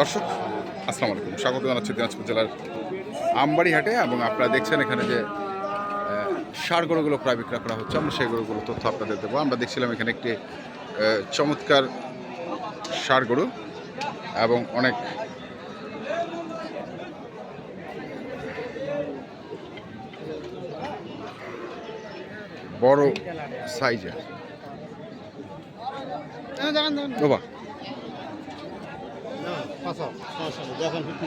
দর্শক আসসালামু আলাইকুম। স্বাগত জানাচ্ছি দিনাজপুর জেলার আমবাড়ি হাটে এবং আপনারা দেখছেন এখানে যে ষাঁড় গরুগুলো প্রায় বিক্রয় করা হচ্ছে। আমরা সেই গরুগুলো তথ্য আপনাদের দেবো। আমরা দেখছিলাম এখানে একটি চমৎকার ষাঁড় গরু এবং অনেক বড় সাইজের। বাবা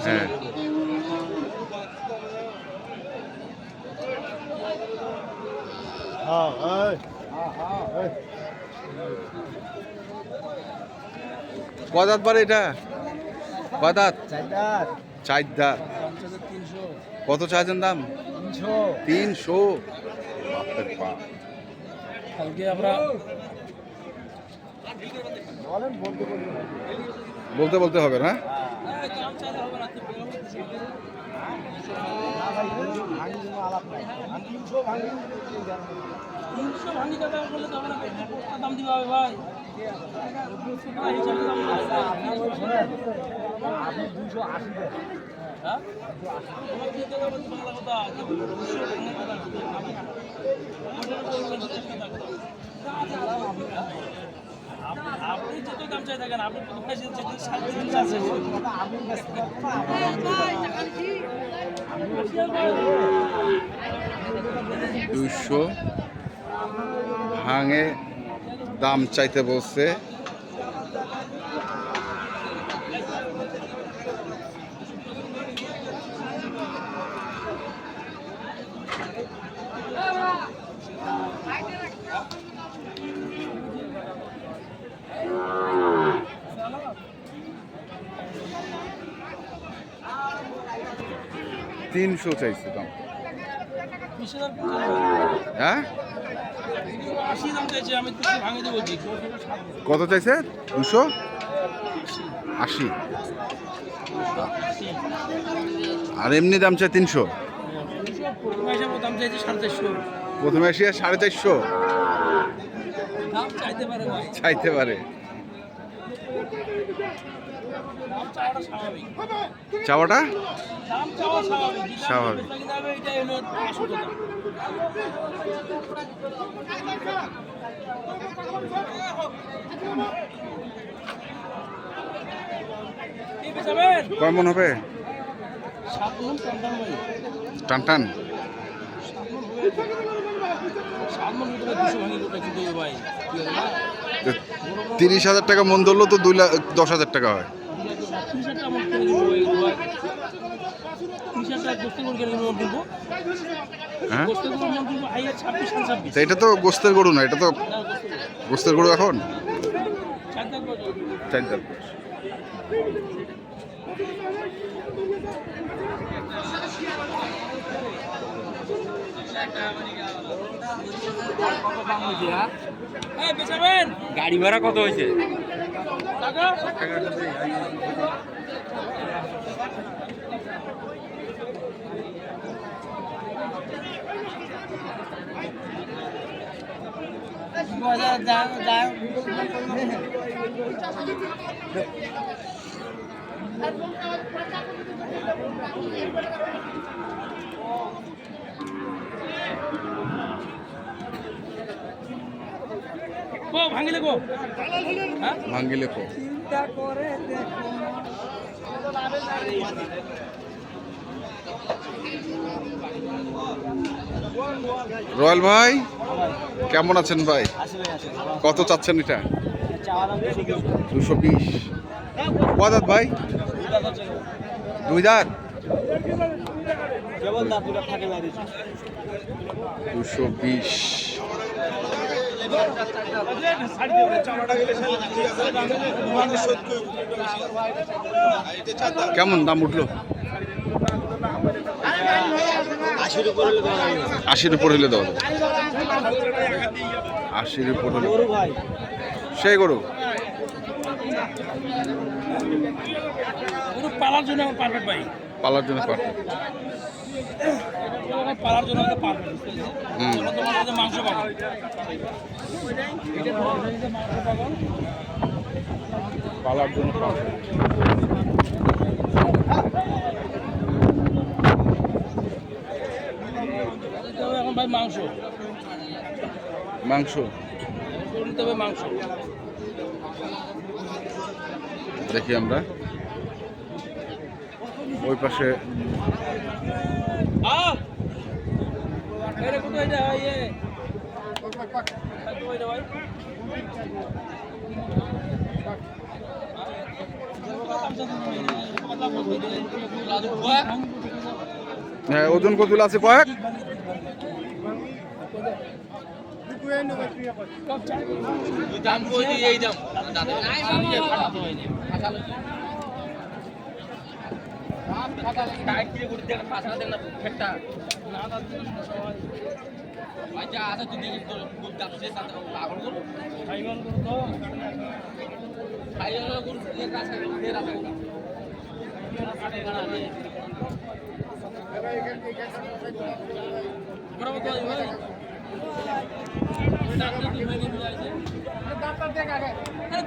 হ্যাঁ। কদাত বারে এটা? কদাত চার দাঁত কত চাইছেন দাম? তিনশো। বাপরে বাপ। কালকে আমরা বলতে। বলতে হবে না তিনশো ভাঙি টাকা বললে তো হবে না দাম হ্যাঁ? কথা? আপনি- যত দাম চাই থাকেন আপনি দুশো ভাঙে দাম চাইতে বলছে। তিনশো চাইছে দাম। হ্যাঁ? কত চাইছে? দুশো? আশি। আর এমনি দাম চাই তিনশো? প্রথমে এসে সাড়ে চারশো। চাইতে পারে। সাত মণ কন্টান ভাই। টান টান সাত মণ ভিতরে দুশো ভাঙি লোকটা কিন্তু ওই ভাই। কি হবে না? তিরিশ হাজার টাকা মন ধরলো তো দুই লাখ দশ হাজার টাকা হয় কিনে দিবো গোস্তের গরু কিনে কিনবো। হ্যাঁ গোস্তের গরু মণ কিনবো, আইয়ার ছাব্বিশ, সাড়ে ছাব্বিশ। এটা তো গোস্তের গরু না এটা তো গোস্তের গরু। এখন চার? গাড়ি ভাড়া কত হয়েছে টাকা? কো, ভাঙিলে কো? হ্যাঁ? রয়্যাল ভাই কেমন আছেন ভাই? কত চাচ্ছেন এটা? দুশো বিশ। কদাত ভাই? দুই দাঁত দুশো বিশ। কেমন দাম উঠল? আশির উপর হলে দেওয়া যাবে আশির উপর হলে সেই গরু। পালার জন্য আমার পারফেক্ট ভাই। পালার জন্য পারফেক্ট পালার জন্য মাংস পালার এখন ভাই মাংস মাংস। মাংস। দেখি আমরা। ওই পাশে হ্যাঁ ওজন কত আছে কয়েক? দাম কই এই দাম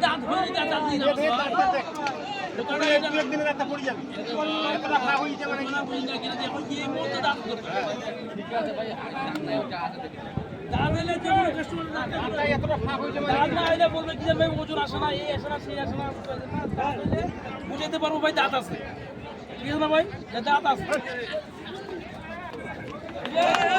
দাঁত হয়ে দাঁত দাঁত দিয়ে বুঝাতে পারব ভাই দাঁত আছে ঠিক আছে না ভাই দাঁত আছে হ্যাঁ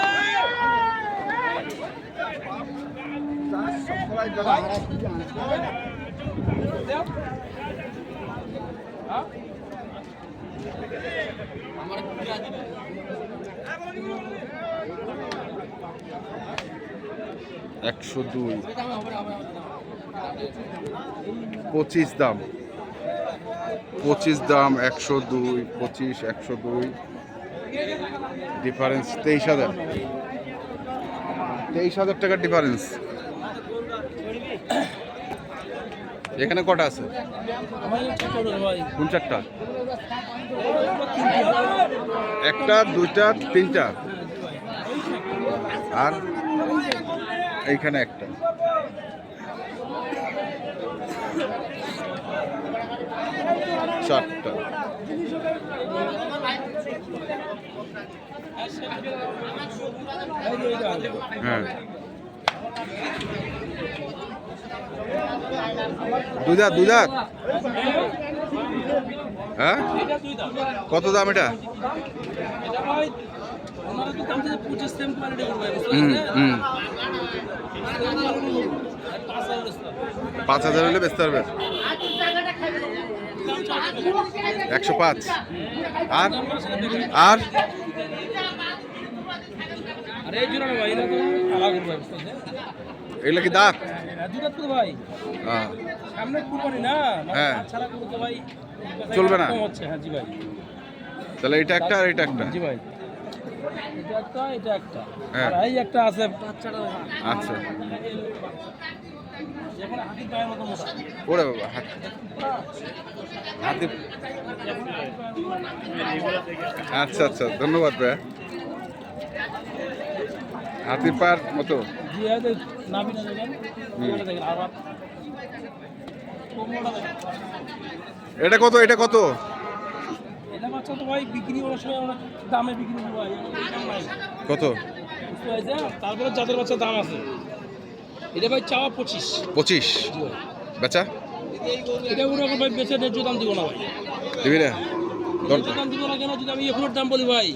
একশো দুই। পঁচিশ দাম। পঁচিশ দাম একশো দুই, পঁচিশ একশো দুই। ডিফারেন্স তেইশ হাজার। তেইশ হাজার টাকার ডিফারেন্স এখানে কটা আছে? চারটা? একটা দুইটা তিনটা। আর এইখানে একটা। চারটা। হ্যাঁ। দুধা দুধা হ্যাঁ? কত দাম এটা? পাঁচ হাজার হলে বেচতে পারবে। একশো পাঁচ। আর? আর? আরে ভাই এগুলো কি দাঁত ভাই হ্যাঁ। মানে হ্যাঁ। ভাই চলবে না? হ্যাঁ জি ভাই তাহলে এটা একটা আর এটা একটা? জি ভাই এই একটা আছে আচ্ছা বাবা, হাতি। আচ্ছা আচ্ছা ধন্যবাদ ভাই হাতির পার মতো। এটা কত এটা কত এটা বাচ্চা তো ভাই বিক্রি করার সময় অনেক দামে বিক্রি করব ভাই দাম নাই কত তারপরে যাদের বাচ্চা দাম আছে এটা ভাই চাওয়া পঁচিশ পঁচিশ বেচা এটা ওরকম ভাই বেচে ন্যায্য দাম দিব না ভাই দিবি না দাম দিব না কেন যদি আমি এখনোর দাম বলি ভাই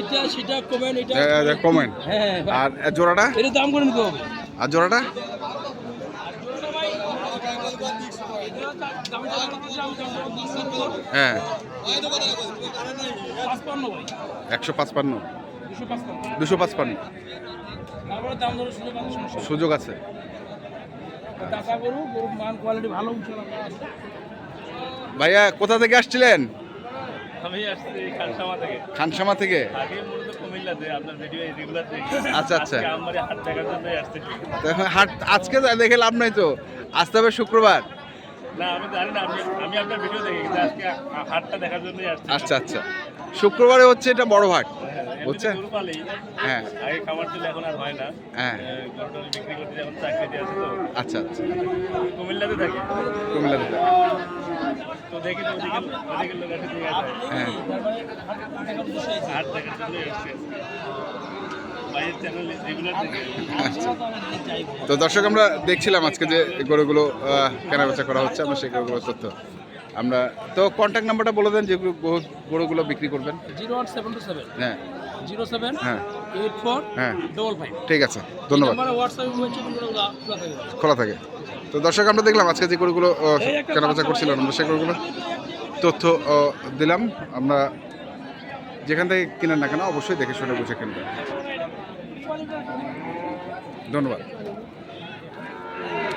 এটা সেটা কমেন এটা কমেন্ট হ্যাঁ আর জোড়াটা? এটা দাম করে নিতে হবে। আর জোড়াটা? হ্যাঁ। একশো পাঁচপান্ন। দুশো পাঁচপান্ন। সুযোগ আছে ভাইয়া কোথা থেকে আসছিলেন? আমি আসছি খানসামা থেকে। খানসামা থেকে? আগে মূলত কুমিল্লাতে আপনার ভিডিও রেগুলার দেখি। আচ্ছা, আচ্ছা। আমারই হাট দেখার জন্যই আসছি। এখন হাট আজকে দেখে লাভ নাই তো। আসতে হবে শুক্রবার। না আমি জানি না আমি আপনার ভিডিও দেখি কিন্তু আজকে হাটটা দেখার জন্যই আসছি। আচ্ছা আচ্ছা। শুক্রবারে হচ্ছে এটা বড় হাট বুঝছেন? হ্যাঁ। আগে খামার ছিল এখন আর হয় না। হ্যাঁ। এ, বিক্রি করতে এখন চাকরিতে আছে তো। আচ্ছা আচ্ছা। কুমিল্লাতে থাকি। কুমিল্লা থেকে। তো দেখি তো ওদিকে ওদিকে লোক আছে ঠিক আছে। হ্যাঁ। দেখার আচ্ছা। তো দর্শক আমরা দেখছিলাম আজকে যে গরুগুলো কেনাবেচা করা হচ্ছে আমরা সেই গরুগুলোর তথ্য। আমরা তো কন্ট্যাক্ট নাম্বারটা বলে দেন যেগুলো গরু- গরুগুলো বিক্রি করবেন। Zero one seven two seven. হ্যাঁ। জিরো সেভেন হ্যাঁ। এইট ফোর হ্যাঁ। Double five. ঠিক আছে ধন্যবাদ। খোলা থাকে। তো দর্শক আমরা দেখলাম আজকে যে গরুগুলো কেনাবেচা করছিলাম আমরা সেই গরুগুলো তথ্য দিলাম। আমরা যেখান থেকে কিনেন না কেন অবশ্যই দেখে শুনে বুঝে কিনবেন। ধন্যবাদ।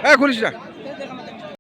হ্যাঁ ঘুরিস না।